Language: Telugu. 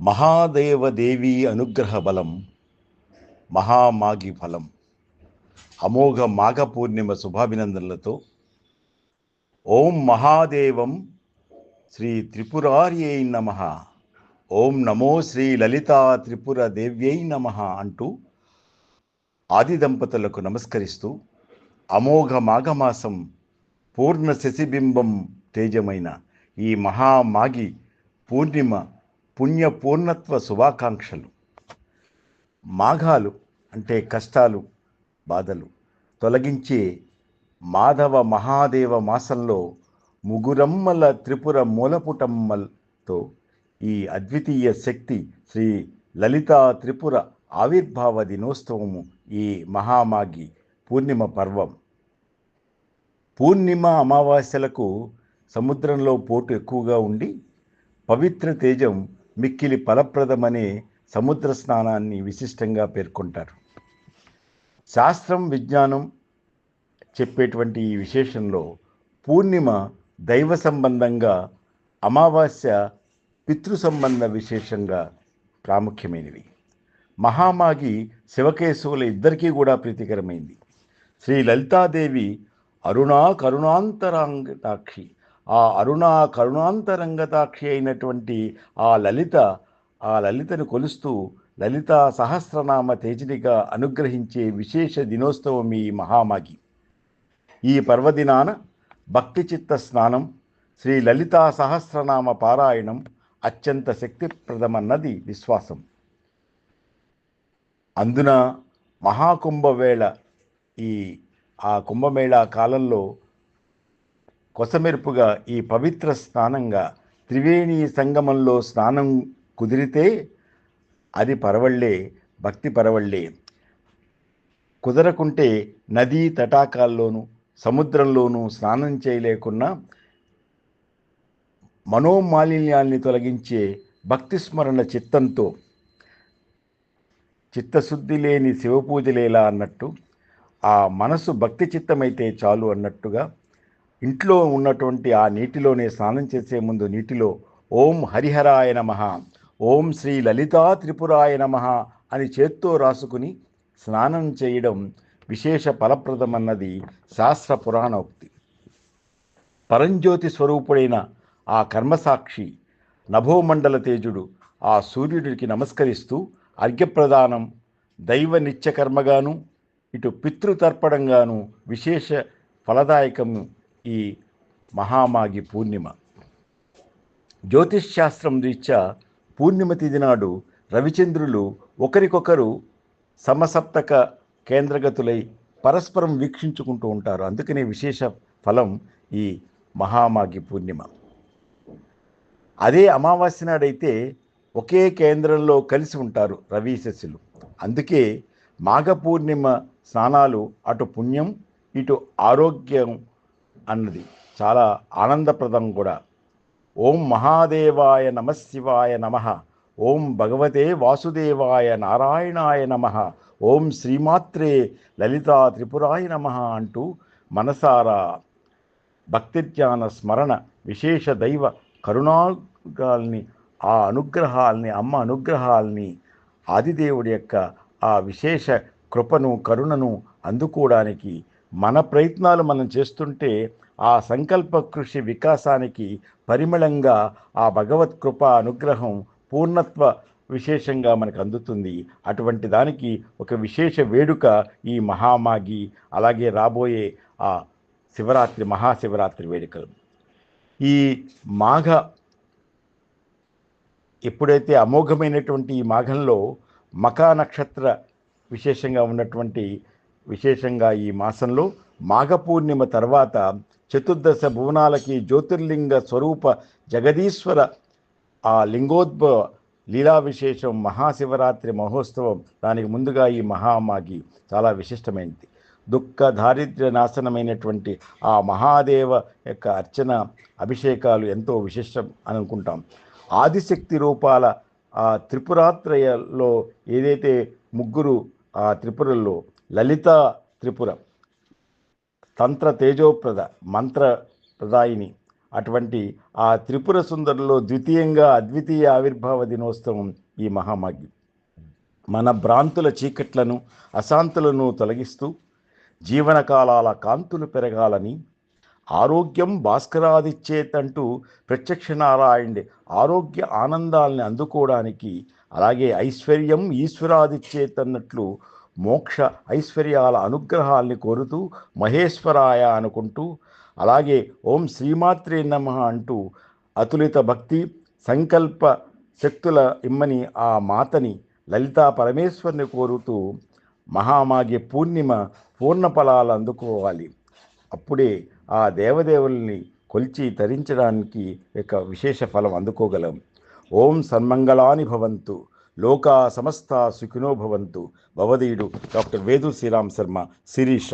మహాదేవదేవి అనుగ్రహ బలం మహామాగి ఫలం అమోఘ మాఘ పూర్ణిమ శుభాభినందనలతో ఓం మహాదేవం శ్రీ త్రిపురార్యై నమ. ఓం నమో శ్రీ లలితా త్రిపుర దేవ్యై నమ అంటూ ఆది దంపతులకు నమస్కరిస్తూ అమోఘ మాఘమాసం పూర్ణ శశిబింబం తేజమైన ఈ మహామాగి పూర్ణిమ పుణ్య పూర్ణత్వ శుభాకాంక్షలు. మాఘాలు అంటే కష్టాలు బాధలు తొలగించే మాధవ మహాదేవ మాసంలో ముగురమ్మల త్రిపుర మూలపుటమ్మల్తో ఈ అద్వితీయ శక్తి శ్రీ లలితా త్రిపుర ఆవిర్భావ దినోత్సవము ఈ మహామాగి పూర్ణిమ పర్వం. పూర్ణిమ అమావాస్యలకు సముద్రంలో పోటు ఎక్కువగా ఉండి పవిత్ర తేజం మిక్కిలి ఫలప్రదమనే సముద్ర స్నానాన్ని విశిష్టంగా పేర్కొంటారు. శాస్త్రం విజ్ఞానం చెప్పేటువంటి ఈ విశేషంలో పూర్ణిమ దైవ సంబంధంగా అమావాస్య పితృ సంబంధ విశేషంగా ప్రాముఖ్యమైనవి. మహామాగి శివకేశవుల ఇద్దరికీ కూడా ప్రీతికరమైంది. శ్రీ లలితాదేవి అరుణా కరుణాంతరాంగతాక్షి ఆ అరుణా కరుణాంతరంగతాక్షి అయినటువంటి ఆ లలిత ఆ లలితను కొలుస్తూ లలిత సహస్రనామ తేజనిగా అనుగ్రహించే విశేష దినోత్సవం ఈ మహామాగి ఈ పర్వదినాన భక్తి చిత్త స్నానం శ్రీ లలితా సహస్రనామ పారాయణం అత్యంత శక్తిప్రదమన్నది విశ్వాసం. అందున మహాకుంభవేళ ఈ ఆ కుంభమేళా కాలంలో కొసమెరుపుగా ఈ పవిత్ర స్నానంగా త్రివేణి సంగమంలో స్నానం కుదిరితే అది పరవళ్ళే భక్తి పరవళ్ళే. కుదరకుంటే నదీ తటాకాల్లోనూ సముద్రంలోనూ స్నానం చేయలేకున్నా మనోమాలిన్యాల్ని తొలగించే భక్తి స్మరణ చిత్తంతో చిత్తశుద్ధి లేని శివపూజలేలా అన్నట్టు ఆ మనసు భక్తి చిత్తమైతే చాలు అన్నట్టుగా ఇంట్లో ఉన్నటువంటి ఆ నీటిలోనే స్నానం చేసే ముందు నీటిలో ఓం హరిహరాయ నమ ఓం శ్రీ లలితా త్రిపురాయ నమ అని చేత్తో రాసుకుని స్నానం చేయడం విశేష ఫలప్రదమన్నది శాస్త్ర పురాణోక్తి. పరంజ్యోతి స్వరూపుడైన ఆ కర్మసాక్షి నభోమండల తేజుడు ఆ సూర్యుడికి నమస్కరిస్తూ అర్ఘ్యప్రదానం దైవ నిత్యకర్మగాను ఇటు పితృతర్పణంగాను విశేష ఫలదాయకము ఈ మహామాగి పూర్ణిమ. జ్యోతిష్ శాస్త్రం రీత్యా పూర్ణిమ తిథి నాడు రవిచంద్రులు ఒకరికొకరు సమసప్తక కేంద్రగతులై పరస్పరం వీక్షించుకుంటూ ఉంటారు. అందుకనే విశేష ఫలం ఈ మహామాగి పూర్ణిమ. అదే అమావాస్య నాడైతే ఒకే కేంద్రంలో కలిసి ఉంటారు రవి శశులు అందుకే మాఘ పూర్ణిమ స్నానాలు అటు పుణ్యం ఇటు ఆరోగ్యం అన్నది. చాలా ఆనందప్రదం కూడా. ఓం మహాదేవాయ నమశివాయ నమ. ఓం భగవతే వాసుదేవాయ నారాయణాయ నమ. ఓం శ్రీమాత్రే లలితా త్రిపురాయ నమ అంటూ మనసారా భక్తిజ్ఞాన స్మరణ విశేష దైవ కరుణాగాల్ని ఆ అనుగ్రహాల్ని అమ్మ అనుగ్రహాల్ని ఆదిదేవుడి యొక్క ఆ విశేష కృపను కరుణను అందుకోవడానికి మన ప్రయత్నాలు మనం చేస్తుంటే ఆ సంకల్ప కృషి వికాసానికి పరిమళంగా ఆ భగవత్ కృప అనుగ్రహం పూర్ణత్వ విశేషంగా మనకు అందుతుంది. అటువంటి దానికి ఒక విశేష వేడుక ఈ మహామాగి అలాగే రాబోయే ఆ శివరాత్రి మహాశివరాత్రి వేడుకలు. ఈ మాఘ ఎప్పుడైతే అమోఘమైనటువంటి ఈ మాఘంలో మకా నక్షత్ర విశేషంగా ఉన్నటువంటి విశేషంగా ఈ మాసంలో మాఘపూర్ణిమ తర్వాత చతుర్దశ భువనాలకి జ్యోతిర్లింగ స్వరూప జగదీశ్వర ఆ లింగోద్భవ లీలా విశేషం మహాశివరాత్రి మహోత్సవం దానికి ముందుగా ఈ మహామాగి చాలా విశిష్టమైనది దుఃఖ దారిద్ర్య నాశనమైనటువంటి ఆ మహాదేవ యొక్క అర్చన అభిషేకాలు ఎంతో విశిష్టం అని అనుకుంటాం. ఆదిశక్తి రూపాల ఆ త్రిపురాత్రయలో ఏదైతే ముగ్గురు ఆ త్రిపురల్లో లలిత త్రిపుర. తంత్ర తేజోప్రద మంత్ర ప్రదాయిని అటువంటి ఆ త్రిపుర సుందరులో ద్వితీయంగా అద్వితీయ ఆవిర్భావ దినోత్సవం ఈ మహామాగి మన భ్రాంతుల చీకట్లను అశాంతులను తొలగిస్తూ జీవనకాలాల కాంతులు పెరగాలని ఆరోగ్యం భాస్కరాదిచ్చేతంటూ ప్రత్యక్ష నారాయణుడి ఆరోగ్య ఆనందాల్ని అందుకోవడానికి అలాగే ఐశ్వర్యం ఈశ్వరాదిచ్చేతన్నట్లు మోక్ష ఐశ్వర్యాల అనుగ్రహాల్ని కోరుతూ మహేశ్వరాయ అనుకుంటూ అలాగే ఓం శ్రీమాత్రే నమ అంటూ అతులిత భక్తి సంకల్ప శక్తుల ఇమ్మని ఆ మాతని లలితా పరమేశ్వరుని కోరుతూ మహామాగి పూర్ణిమ పూర్ణ ఫలాలు అందుకోవాలి. అప్పుడే ఆ దేవదేవుల్ని కొలిచి తరించడానికి యొక్క విశేష ఫలం అందుకోగలం. ఓం సన్మంగళాని భవంతు. లోకా సమస్త సుఖినోభవంతు భవదీయుడు డాక్టర్ వేదు శ్రీరామ్ శర్మ శిరీష.